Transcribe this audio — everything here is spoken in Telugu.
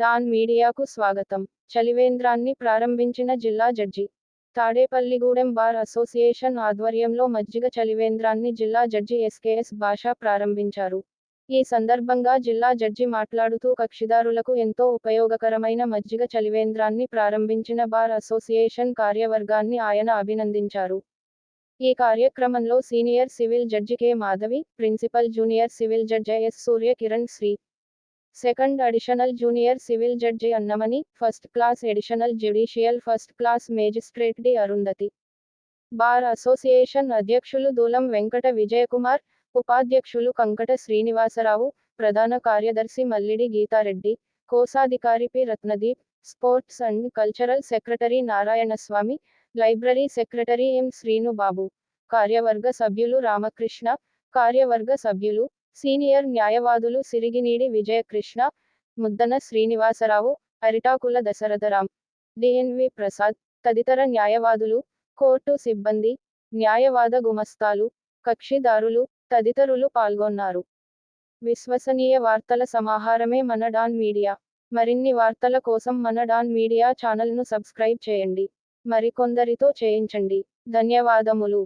డాన్ మీడియాకు స్వాగతం. చలివేంద్రాన్ని ప్రారంభించిన జిల్లా జడ్జి తాడేపల్లిగూడెం బార్ అసోసియేషన్ ఆధ్వర్యంలో మజ్జిగ చలివేంద్రాన్ని జిల్లా జడ్జి ఎస్కేఎస్ భాష ప్రారంభించారు. ఈ సందర్భంగా జిల్లా జడ్జి మాట్లాడుతూ కక్షిదారులకు ఎంతో ఉపయోగకరమైన మజ్జిగ చలివేంద్రాన్ని ప్రారంభించిన బార్ అసోసియేషన్ కార్యవర్గాన్ని ఆయన అభినందించారు. ఈ కార్యక్రమంలో senior civil judge K Madhavi principal junior civil judge S Surya Kiran Shri second additional junior civil judge Annamani first class additional judicial first class magistrate D. Arundhati. Bar association అధ్యక్షులు దూలం వెంకట విజయకుమార్ ఉపాధ్యక్షులు కంకట శ్రీనివాసరావు ప్రధాన కార్యదర్శి మల్లిడి గీతారెడ్డి కోశాధికారి P. Ratnadeep sports and cultural secretary Narayanaswamy library secretary M. Srinubabu కార్యవర్గ సభ్యులు రామకృష్ణ కార్యవర్గ సభ్యులు సీనియర్ న్యాయవాదులు సిరిగినీడి విజయకృష్ణ ముద్దన శ్రీనివాసరావు అరిటాకుల దశరథరాం డిఎన్వి ప్రసాద్ తదితర న్యాయవాదులు కోర్టు సిబ్బంది న్యాయవాద గుమస్తాలు కక్షిదారులు తదితరులు పాల్గొన్నారు. విశ్వసనీయ వార్తల సమాహారమే మన డాన్ మీడియా. మరిన్ని వార్తల కోసం మన డాన్ మీడియా ఛానల్ను సబ్స్క్రైబ్ చేయండి. మరికొందరితో చేయించండి. ధన్యవాదములు.